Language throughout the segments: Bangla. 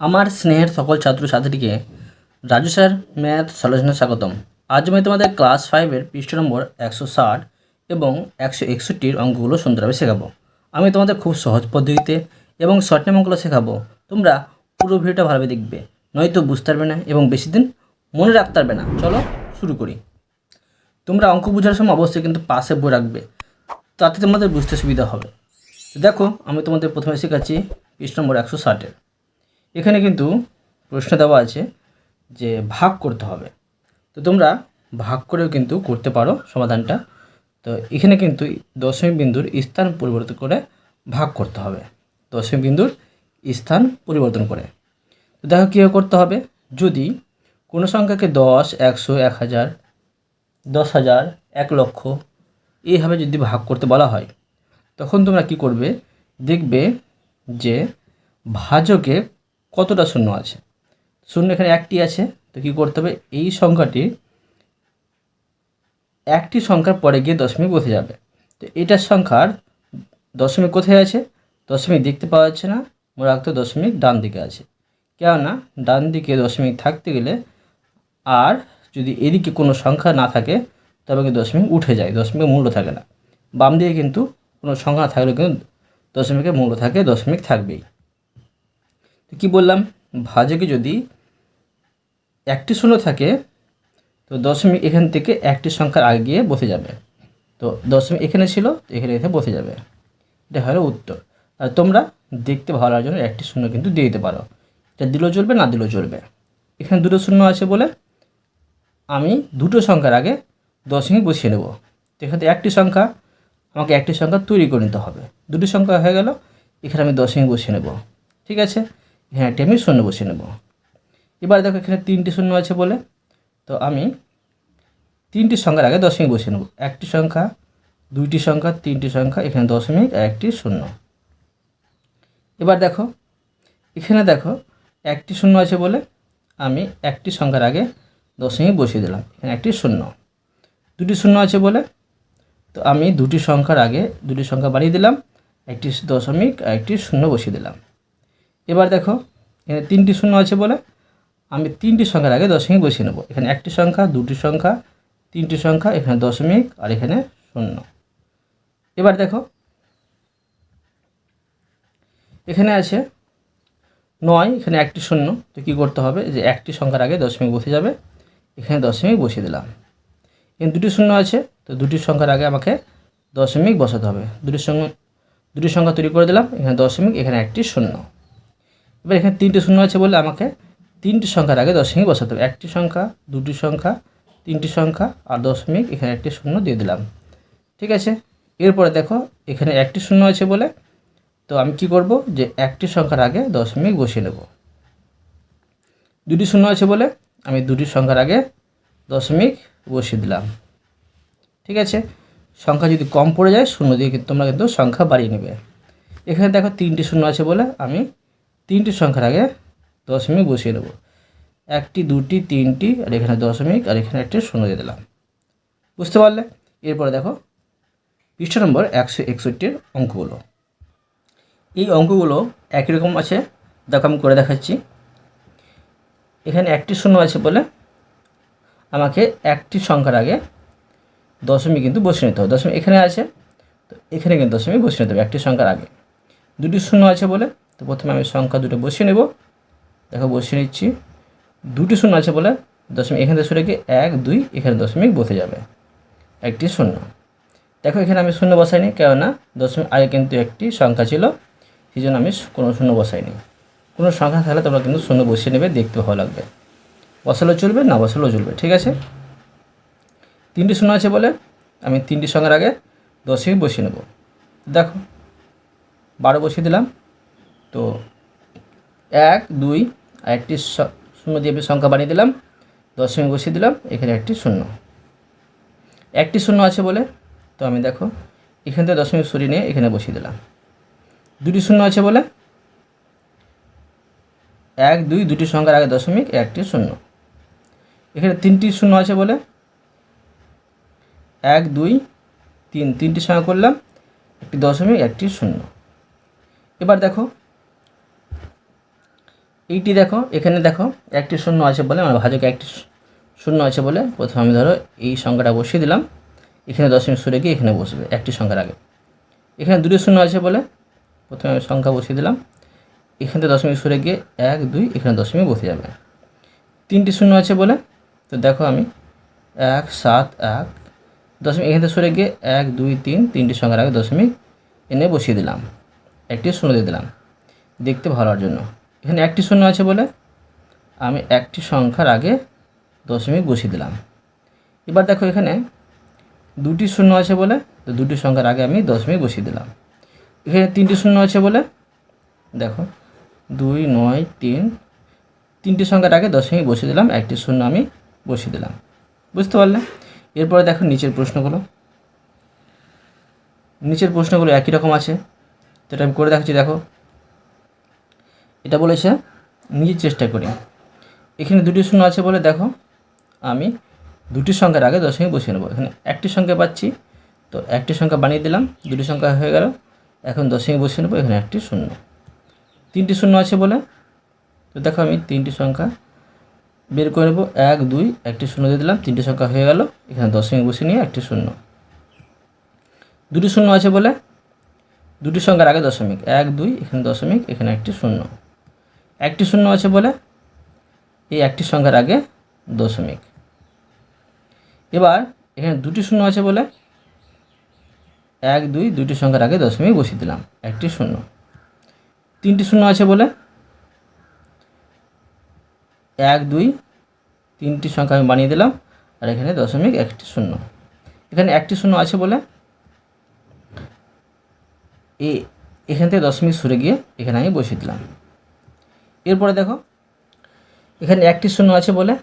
আমার স্নেহের সকল ছাত্রছাত্রীকে রাজু স্যার, ম্যাথ সলিউশনে স্বাগতম। আজ আমি তোমাদের ক্লাস ফাইভের পৃষ্ঠ নম্বর একশো ষাট এবং একশো একষট্টির অঙ্কগুলো সুন্দরভাবে শেখাবো। আমি তোমাদের খুব সহজ পদ্ধতিতে এবং শর্ট নেম অঙ্কগুলো শেখাবো। তোমরা পুরো ভিডিওটা ভালোভাবে দেখবে, নয়তো বুঝতে পারবে না এবং বেশি দিন মনে রাখতে পারবে না। চলো শুরু করি। তোমরা অঙ্ক বোঝার সময় অবশ্যই কিন্তু পাশে বই রাখবে, তাতে তোমাদের বুঝতে সুবিধা হবে। দেখো, আমি তোমাদের প্রথমে শেখাচ্ছি পৃষ্ঠ নম্বর একশো ষাটের। এখানে কিন্তু প্রশ্ন দেওয়া আছে যে ভাগ করতে হবে। তো তোমরা ভাগ করেও কিন্তু করতে পারো সমাধানটা। তো এখানে কিন্তু দশমিক বিন্দুর স্থান পরিবর্তন করে ভাগ করতে হবে। দশমিক বিন্দুর স্থান পরিবর্তন করে। তো দেখো কীভাবে করতে হবে? যদি কোনো সংখ্যাকে দশ, একশো, এক হাজার, দশ হাজার, এক লক্ষ এইভাবে যদি ভাগ করতে বলা হয়, তখন তোমরা কি করবে? দেখবে যে ভাজকে কতটা শূন্য আছে? শূন্য এখানে একটি আছে, তো কী করতে হবে? এই সংখ্যাটি একটি সংখ্যার পরে গিয়ে দশমিক বসে যাবে। তো এটার সংখ্যার দশমিক কোথায় আছে? দশমিক দেখতে পাওয়া যাচ্ছে না মনে রাখতে দশমিক ডান দিকে আছে। কেননা ডান দিকে দশমিক থাকতে গেলে আর যদি এদিকে কোনো সংখ্যা না থাকে, তবে কিন্তু দশমিক উঠে যায়, দশমিকের মূল্য থাকে না। বাম দিকে কিন্তু কোনো সংখ্যা না থাকলেও কিন্তু দশমিকের মূল্য থাকে, দশমিক থাকবেই। তো কী বললাম? ভাজকে যদি একটি শূন্য থাকে, তো দশমিক এখান থেকে একটি সংখ্যার আগে গিয়ে বসে যাবে। তো দশমিক এখানে ছিল এখানে এসে বসে যাবে। এটা হলো উত্তর। আর তোমরা দেখতে ভালো জন্য একটি শূন্য কিন্তু দিয়ে দিতে পারো। এটা দিলেও চলবে, না দিলেও চলবে। এখানে দুটো শূন্য আছে বলে আমি দুটো সংখ্যার আগে দশমিক বসিয়ে নেব। তো এখানে একটি সংখ্যা, আমাকে একটি সংখ্যা তৈরি করে নিতে হবে। দুটি সংখ্যা হয়ে গেল, এখানে আমি দশমিক বসিয়ে নেব। ঠিক আছে? এখানে একটি আমি শূন্য বসিয়ে নেব। এবার দেখো এখানে তিনটি শূন্য আছে বলে। তো আমি তিনটি সংখ্যার আগে দশমিক বসিয়ে নেব। একটি সংখ্যা, দুইটি সংখ্যা, তিনটি সংখ্যা, এখানে দশমিক একটি শূন্য। এবার দেখো, এখানে দেখো একটি শূন্য আছে বলে আমি একটি সংখ্যার আগে দশমিক বসিয়ে দিলাম। এখানে একটি শূন্য। দুটি শূন্য আছে বলে তো আমি দুটি সংখ্যার আগে দুটি সংখ্যা বাড়িয়ে দিলাম। একটি দশমিক একটি শূন্য বসিয়ে দিলাম। এবার দেখো, এখানে তিনটি শূন্য আছে বলে আমি তিনটি সংখ্যার আগে দশমিক বসিয়ে নেব। এখানে একটি সংখ্যা, দুটি সংখ্যা, তিনটি সংখ্যা, এখানে দশমিক আর এখানে শূন্য। এবার দেখো, এখানে আছে নয়, এখানে একটি শূন্য। তো কী করতে হবে? যে একটি সংখ্যার আগে দশমিক বসে যাবে, এখানে দশমিক বসিয়ে দিলাম। এখানে দুটি শূন্য আছে, তো দুটি সংখ্যার আগে আমাকে দশমিক বসাতে হবে। দুটি সঙ্গে দুটি সংখ্যা তৈরি করে দিলাম, এখানে দশমিক, এখানে একটি শূন্য। এবার এখানে তিনটি শূন্য আছে বলে আমাকে তিনটি সংখ্যার আগে দশমিক বসাতে হবে। একটি সংখ্যা, দুটি সংখ্যা, তিনটি সংখ্যা আর দশমিক এখানে একটি শূন্য দিয়ে দিলাম। ঠিক আছে? এরপরে দেখো, এখানে একটি শূন্য আছে বলে। তো আমি কি করব? যে একটি সংখ্যার আগে দশমিক বসিয়ে নেব। দুটি শূন্য আছে বলে আমি দুটি সংখ্যার আগে দশমিক বসিয়ে দিলাম। ঠিক আছে? সংখ্যা যদি কম পড়ে যায়, শূন্য দিয়ে কিন্তু তোমরা কিন্তু সংখ্যা বাড়িয়ে নেবে। এখানে দেখো তিনটি শূন্য আছে বলে আমি তিনটি সংখ্যার আগে দশমিক বসিয়ে নেব একটি, দুটি, তিনটি, আর এখানে দশমিক, আর এখানে একটি শূন্য দিয়ে দিলাম। বুঝতে পারলে? এরপরে দেখো, পৃষ্ঠ নম্বর একশো একষট্টির অঙ্কগুলো। এই অঙ্কগুলো একই রকম আছে, দেখো আমি করে দেখাচ্ছি। এখানে একটি শূন্য আছে বলে আমাকে একটি সংখ্যার আগে দশমিক কিন্তু বসিয়ে নিতে হবে। দশমিক এখানে আছে, তো এখানে কিন্তু দশমিক বসিয়ে নিতে হবে একটি সংখ্যার আগে। দুটি শূন্য আছে বলে তো প্রথমে আমি সংখ্যা দুটো বসিয়ে নেব। দেখো, বসিয়ে নিচ্ছি। দুটি শূন্য আছে বলে দশমিক, এখানে থেকে সরে গিয়ে এক, দুই, এখানে দশমিক বসে যাবে। একটি শূন্য। দেখো, এখানে আমি শূন্য বসাইনি, কেননা দশমিক আগে কিন্তু একটি সংখ্যা ছিল সেই জন্য আমি কোনো শূন্য বসাইনি। কোনো সংখ্যা থাকলে তোমরা কিন্তু শূন্য বসিয়ে নেবে, দেখতে ভালো লাগবে। বসালেও চলবে, না বসালেও চলবে, ঠিক আছে? তিনটি শূন্য আছে বলে আমি তিনটি সংখ্যার আগে দশমিক বসিয়ে নেব। দেখো, বারো বসিয়ে দিলাম। তো এক, দুই, আর একটি শূন্য দিয়ে সংখ্যা বানিয়ে দিলাম। দশমিক বসিয়ে দিলাম, এখানে একটি শূন্য। একটি শূন্য আছে বলে, তো আমি দেখো, এখান থেকে দশমিক সরিয়ে নিয়ে এখানে বসিয়ে দিলাম। দুটি শূন্য আছে বলে, এক, দুই, দুটি সংখ্যার আগে দশমিক, একটি শূন্য। এখানে তিনটি শূন্য আছে বলে, এক, দুই, তিন, তিনটি সংখ্যা করলাম, একটি দশমিক, একটি শূন্য। এবার দেখো এইটি দেখো, এখানে দেখো, একটি শূন্য আছে বলে মানে ভাজকে একটি শূন্য আছে বলে প্রথমে আমি ধরো এই সংখ্যাটা বসিয়ে দিলাম। এখানে দশমিক সরে গিয়ে এখানে বসবে, একটি সংখ্যার আগে। এখানে দুটি শূন্য আছে বলে প্রথমে আমি সংখ্যা বসিয়ে দিলাম। এখান থেকে দশমিক সরে গিয়ে এক, দুই, এখানে দশমিক বসে যাবে। তিনটি শূন্য আছে বলে, তো দেখো আমি এক, সাত, এক, দশমিক, এখান থেকে সরে গিয়ে এক, দুই, তিন, তিনটি সংখ্যার আগে দশমিক এনে বসিয়ে দিলাম। একটি শূন্য দিয়ে দিলাম। দেখতে ভালো হওয়ার জন্য। এখানে একটি শূন্য আছে বলে আমি একটি সংখ্যার আগে দশমিক বসিয়ে দিলাম। এবার দেখো এখানে দুটি শূন্য আছে বলে, তো দুটি সংখ্যার আগে আমি দশমিক বসিয়ে দিলাম। এখানে তিনটি শূন্য আছে বলে, দেখো, দুই, নয়, তিন, তিনটি সংখ্যার আগে দশমিক বসিয়ে দিলাম, একটি শূন্য আমি বসিয়ে দিলাম। বুঝতে পারলে? এরপরে দেখো নিচের প্রশ্নগুলো। নিচের প্রশ্নগুলো একই রকম আছে। যেটা আমি করে দেখাচ্ছি, দেখো এটা বলেছে নিজে চেষ্টা করি। এখানে দুটি শূন্য আছে বলে দেখো, আমি দুটি সংখ্যার আগে দশমিক বসিয়ে নেব। এখানে একটি সংখ্যা পাচ্ছি, তো একটি সংখ্যা বানিয়ে দিলাম, দুটি সংখ্যা হয়ে গেল, এখন দশমিক বসিয়ে নেব, এখানে একটি শূন্য। তিনটি শূন্য আছে বলে, তো দেখো আমি তিনটি সংখ্যা বের করে নেব, এক, দুই, একটি শূন্য দিয়ে দিলাম, তিনটি সংখ্যা হয়ে গেল, এখানে দশমিক বসিয়ে নিয়ে একটি শূন্য। দুটি শূন্য আছে বলে, দুটি সংখ্যার আগে দশমিক, এক, দুই, এখানে দশমিক, এখানে একটি শূন্য। একটি শূন্য আছে বলে এই একটি সংখ্যার আগে দশমিক। এবার এখানে দুটি শূন্য আছে বলে এক, দুই, দুটি সংখ্যার আগে দশমিক বসিয়ে দিলাম, একটি শূন্য। তিনটি শূন্য আছে বলে এক, দুই, তিনটি সংখ্যা আমি বানিয়ে দিলাম, আর এখানে দশমিক একটি শূন্য। এখানে একটি শূন্য আছে বলে এ, এখান থেকে দশমিক সরে গিয়ে এখানে আমি বসিয়ে দিলাম। এরপরে দেখো, এখানে একটি শূন্য আছে বলে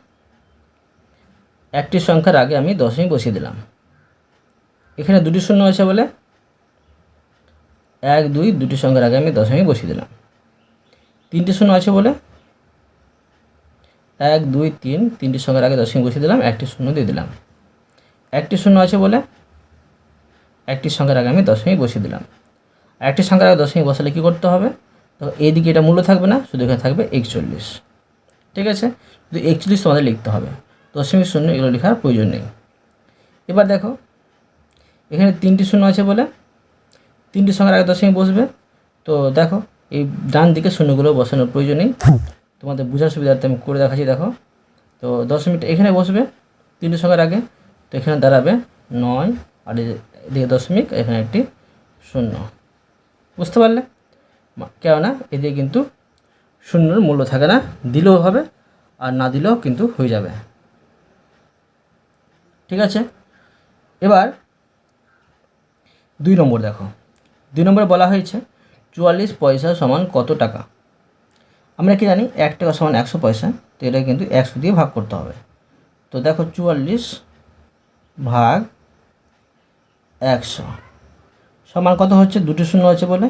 একটি সংখ্যার আগে আমি দশমিক বসিয়ে দিলাম। এখানে দুটি শূন্য আছে বলে এক, দুই, দুটি সংখ্যার আগে আমি দশমিক বসিয়ে দিলাম। তিনটি শূন্য আছে বলে এক, দুই, তিন, তিনটি সংখ্যার আগে দশমিক বসিয়ে দিলাম, একটি শূন্য দিয়ে দিলাম। একটি শূন্য আছে বলে একটি সংখ্যার আগে আমি দশমিক বসিয়ে দিলাম। একটি সংখ্যার আগে দশমিক বসালে কী করতে হবে? তো এইদিকে এটা মূল্য থাকবে না, শুধু এখানে থাকবে একচল্লিশ। ঠিক আছে? শুধু একচল্লিশ তোমাদের লিখতে হবে। দশমিক শূন্য, এগুলো লেখার প্রয়োজন নেই। এবার দেখো, এখানে তিনটি শূন্য আছে বলে, তিনটি সংখ্যার আগে দশমিক বসবে। তো দেখো, এই ডান দিকে শূন্যগুলো বসানোর প্রয়োজন নেই। তোমাদের বোঝার সুবিধার্থে আমি করে দেখাচ্ছি, দেখো। তো দশমিকটা এখানে বসবে তিনটি সংখ্যার আগে। তো এখানে দাঁড়াবে নয়, আর এদিকে দশমিক, এখানে একটি শূন্য। বুঝতে পারলে? কেননা এদিকে কিন্তু শূন্যর মূল্য থাকে না। দিলেও হবে, আর না দিলেও কিন্তু হয়ে যাবে। ঠিক আছে? এবার দুই নম্বর দেখো। দুই নম্বরে বলা হয়েছে, চুয়াল্লিশ পয়সা সমান কত টাকা? আমরা কি জানি, এক টাকা সমান একশো পয়সা, তো এটা কিন্তু একশো দিয়ে ভাগ করতে হবে। তো দেখো, চুয়াল্লিশ ভাগ একশো সমান কত হচ্ছে? দুটো শূন্য আছে বলে।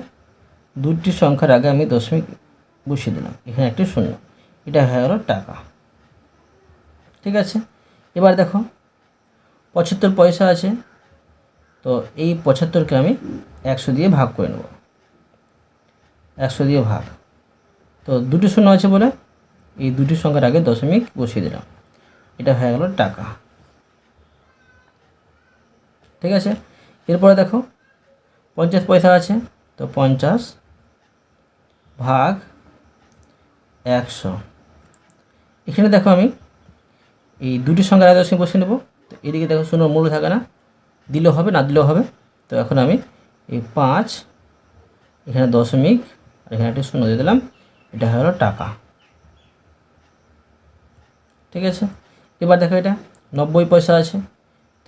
দুটি সংখ্যার আগে আমি দশমিক বসিয়ে দিলাম। এখানে একটি শূন্য। এটা হয়ে গেল টাকা। ঠিক আছে? এবার দেখো, পঁচাত্তর পয়সা আছে, তো এই পঁচাত্তরকে আমি একশো দিয়ে ভাগ করে নেব। একশো দিয়ে ভাগ। তো দুটি শূন্য আছে বলে এই দুটি সংখ্যার আগে দশমিক বসিয়ে দিলাম। এটা হয়ে গেল টাকা। ঠিক আছে? এরপরে দেখো, পঞ্চাশ পয়সা আছে, তো পঞ্চাশ ভাগ একশো। এখানে দেখো আমি এই দুটি সংখ্যার দশমিক বসিয়ে নেব। তো এদিকে দেখো শূন্য মূল্য থাকে না। দিলেও হবে, না দিলেও হবে। তো এখন আমি এই পাঁচ, এখানে দশমিক, আর এখানে একটা শূন্য দিয়ে দিলাম। এটা হলো টাকা। ঠিক আছে? এবার দেখো এটা, নব্বই পয়সা আছে।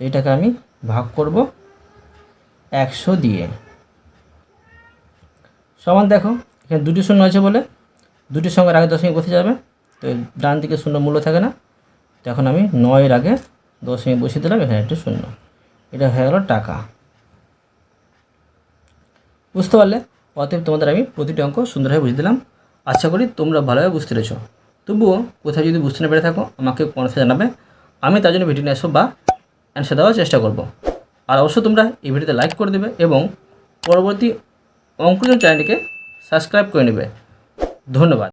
তো এটাকে আমি ভাগ করব একশো দিয়ে। সমান দেখো এখানে দুটি শূন্য আছে বলে, দুটি সংখ্যার আগে দশমিক বসে যাবে, তো ডান দিকে শূন্য মূল্য থাকে না। তো এখন আমি নয়ের আগে দশমিক বসিয়ে দিলাম, এখানে একটি শূন্য। এটা হয়ে গেল টাকা। বুঝতে পারলে? অতএব তোমাদের আমি প্রতিটি অঙ্ক সুন্দরভাবে বুঝে দিলাম। আশা করি তোমরা ভালোভাবে বুঝতে পেরেছ। তবুও কোথাও যদি বুঝতে না পেরে থাকো, আমাকে কমেন্টসে জানাবে। আমি তার জন্য ভিডিও নিয়ে আসব বা অ্যান্সার দেওয়ার চেষ্টা করব। আর অবশ্যই তোমরা এই ভিডিওতে লাইক করে দেবে এবং পরবর্তী অঙ্কজন চ্যানেলটিকে সাবস্ক্রাইব করে নেবে ধন্যবাদ